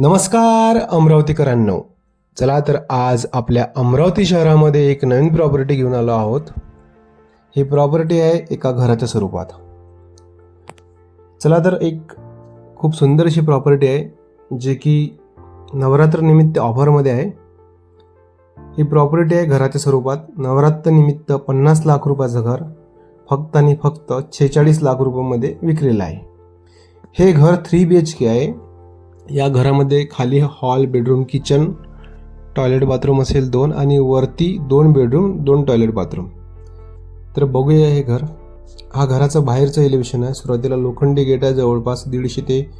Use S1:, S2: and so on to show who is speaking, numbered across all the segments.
S1: नमस्कार अमरावतीकरांनो. चला तर आज आपल्या अमरावती शहरामध्ये एक नवीन प्रॉपर्टी घेऊन आलो आहोत. ही प्रॉपर्टी आहे एका घराच्या स्वरूपात. चला तर एक खूप सुंदर अशी प्रॉपर्टी आहे जे की नवरात्र निमित्त ऑफरमध्ये आहे. ही प्रॉपर्टी आहे घराच्या स्वरूपात. नवरात्र निमित्त पन्नास लाख रुपयाचं घर फक्त आणि फक्त छेचाळीस लाख रुपयामध्ये विकलेलं आहे. हे घर थ्री बी एच के आहे. या घरामध्ये खाली hall bedroom kitchen toilet bathroom असेल दोन आणि वरती दोन बेडरूम दोन टॉयलेट बाथरूम. तर बघूया हे घर. हा घराचं बाहेरचं एलिव्हेशन आहे. सुरुवातीला लोखंडी गेट आहे. जवळपास दीडशे ते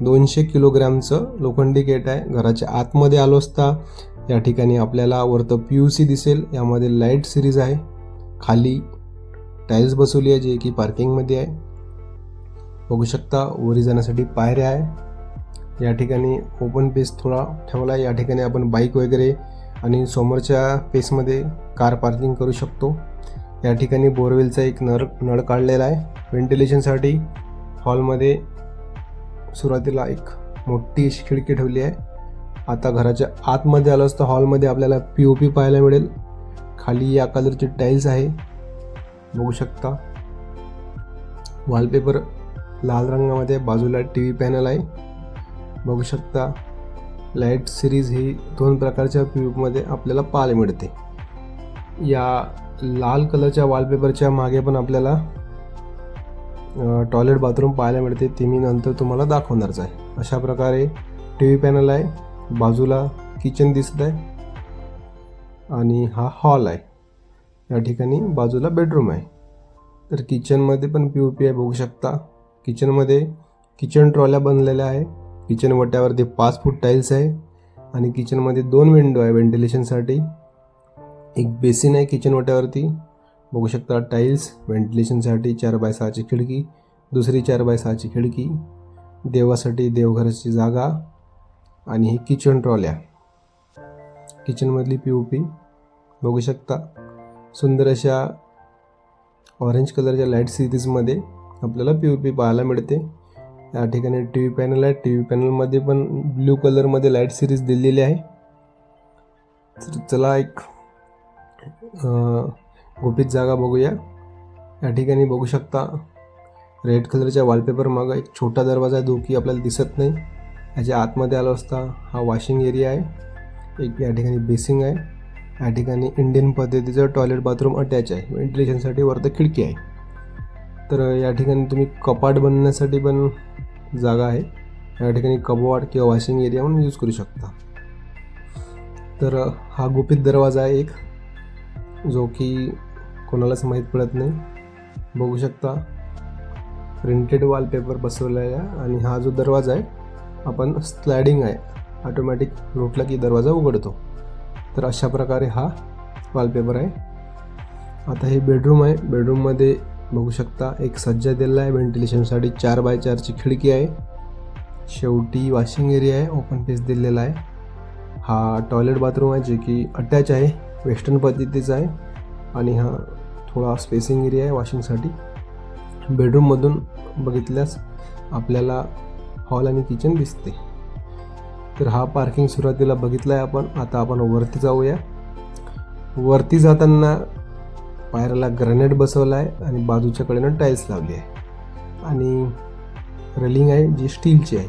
S1: दोनशे किलोग्रॅमचं लोखंडी गेट आहे. घराच्या आतमध्ये आलो असता या ठिकाणी आपल्याला वरतं पी यू सी दिसेल. यामध्ये लाइट सिरीज आहे. खाली टाईल्स बसवली आहे जे की पार्किंगमध्ये आहे. बघू शकता वरी जाण्यासाठी पायऱ्या आहे. या ठिकाणी ओपन पेस थोडा ठेवला या ठिकाणी आपण बाईक वगैरे आणि समोरच्या पेसमध्ये कार पार्किंग करू शकतो. या ठिकाणी बोरवेलचा एक नळ नळ काढलेला आहे. व्हेंटिलेशनसाठी हॉलमध्ये सुरुवातीला एक मोठी अशी खिडकी ठेवली आहे. आता घराच्या आतमध्ये आलो असतं. हॉलमध्ये आपल्याला पी ओ पी पाहायला मिळेल. खाली या कलरचे टाईल्स आहे. बघू शकता. वॉलपेपर लाल रंगामध्ये बाजूला टी व्ही पॅनल आहे. बघू शकता. लाइट सिरीज ही दोन प्रकारच्या ट्यूबमध्ये आपल्याला पाहायला मिळते. या लाल कलरच्या वॉलपेपरच्या मागे पण आपल्याला टॉयलेट बाथरूम पाहायला मिळते. ते मी नंतर तुम्हाला दाखवणारच आहे. अशा प्रकारे टी व्ही पॅनल आहे. बाजूला किचन दिसत आहे. आणि हा हॉल आहे. या ठिकाणी बाजूला बेडरूम आहे. तर किचनमध्ये पण पी ओ पी आहे. बघू शकता. किचनमध्ये किचन ट्रॉल्या बनलेल्या आहे. किचन वट्यावरती पाच फूट टाईल्स आहे आणि किचनमध्ये दोन विंडो आहे व्हेंटिलेशनसाठी एक बेसिन आहे किचन वट्यावरती बघू शकता टाईल्स व्हेंटिलेशनसाठी चार बाय सहाची खिडकी दुसरी चार बाय सहाची खिडकी देवासाठी देवघराची जागा आणि ही किचन ट्रॉल्या किचनमधली पी ओ पी बघू शकता. सुंदर अशा ऑरेंज कलरच्या लाइट सिरीजमध्ये आपल्याला पी ओ पी पाहायला मिळते. या ठिकाणी टी व्ही पॅनल आहे. टी व्ही पॅनलमध्ये पण ब्ल्यू कलरमध्ये लाइट सिरीज दिलेली आहे. तर चला एक गोपित जागा बघूया. या ठिकाणी बघू शकता रेड कलरच्या वॉलपेपर मागं एक छोटा दरवाजा आहे. जो की आपल्याला दिसत नाही. याच्या आतमध्ये आलो असता हा वॉशिंग एरिया आहे. एक या ठिकाणी बेसिंग आहे. या ठिकाणी इंडियन पद्धतीचं टॉयलेट बाथरूम अटॅच आहे. व्हेंटिलेशनसाठी वरतं खिडकी आहे. तर या ठिकाणी तुम्ही कपाट बनवण्यासाठी पण जागा आहे. या ठिकाणी कबवाड किंवा वॉशिंग एरिया म्हणून यूज करू शकता. तर हा गुपित दरवाजा आहे एक जो की कोणालाच माहीत पडत नाही. बघू शकता प्रिंटेड वॉलपेपर बसवलेला आहे आणि हा जो दरवाजा आहे आपण स्लायडिंग आहे. ऑटोमॅटिक लोटला की दरवाजा उघडतो. तर अशा प्रकारे हा वॉलपेपर आहे. आता हे बेडरूम आहे. बेडरूममध्ये बघू शकता एक सज्जा दिलेला आहे. व्हेंटिलेशनसाठी चार बाय चारची खिडकी आहे. शेवटी वॉशिंग एरिया आहे. ओपन पेस दिलेला आहे. हा टॉयलेट बाथरूम आहे जे की अटॅच आहे. वेस्टर्न पद्धतीचा आहे. आणि हा थोडा स्पेसिंग एरिया आहे वॉशिंगसाठी बेडरूममधून बघितल्यास आपल्याला हॉल आणि किचन दिसते. तर हा पार्किंग सुरुवातीला बघितला आहे आपण. आता आपण वरती जाऊया. वरती जाताना पायऱ्याला ग्रॅनेट बसवला आहे आणि बाजूच्या कडेनं टाईल्स लावली आहे. आणि रेलिंग आहे जी स्टीलची आहे.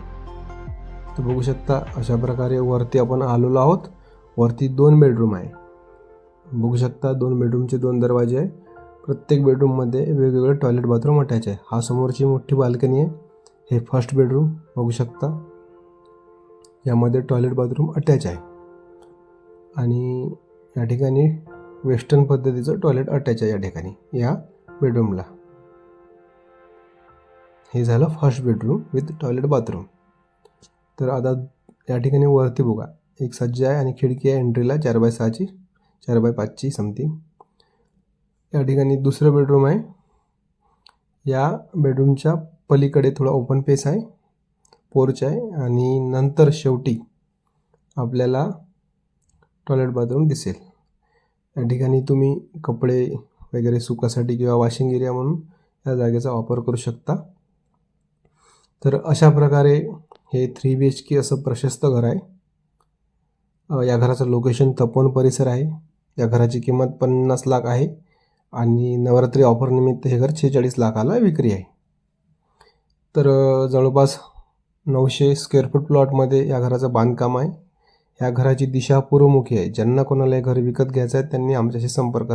S1: तर बघू शकता अशा प्रकारे वरती आपण आलेलो आहोत. वरती दोन बेडरूम आहे. बघू शकता दोन बेडरूमचे दोन दरवाजे आहे. प्रत्येक बेडरूममध्ये वेगवेगळे टॉयलेट बाथरूम अटॅच आहे. हा समोरची मोठी बाल्कनी आहे. हे फर्स्ट बेडरूम बघू शकता. यामध्ये टॉयलेट बाथरूम अटॅच आहे. आणि या ठिकाणी वेस्टर्न पद्धतीचं टॉयलेट अटॅच आहे या ठिकाणी या बेडरूमला. हे झालं first bedroom with toilet bathroom तर आता या ठिकाणी वरती बघा एक सज्जा आहे आणि खिडकी आहे एंट्रीला चार बाय सहाची चार बाय पाचची समथिंग या ठिकाणी दुसरं बेडरूम आहे. या बेडरूमच्या पलीकडे थोडा ओपन पेस आहे पोर्च आहे आणि नंतर शेवटी आपल्याला टॉयलेट बाथरूम दिसेल. या ठिकाणी तुम्ही कपडे वगैरे सुकासाठी किंवा वॉशिंग एरिया म्हणून या जागेचा वापर करू शकता. तर अशा प्रकारे हे थ्री बी एच के असं प्रशस्त घर आहे. या घराचं लोकेशन तपोवन परिसर आहे. या घराची किंमत पन्नास लाख आहे आणि नवरात्री ऑफरनिमित्त हे घर छेचाळीस लाखाला विक्री आहे. तर जवळपास नऊशे स्क्वेअर फूट प्लॉटमध्ये या घराचं बांधकाम आहे. या घराची दिशा पूर्वमुखी आहे. ज्यांना कोणाला हे घर विकत घ्यायचं आहे त्यांनी आमच्याशी संपर्क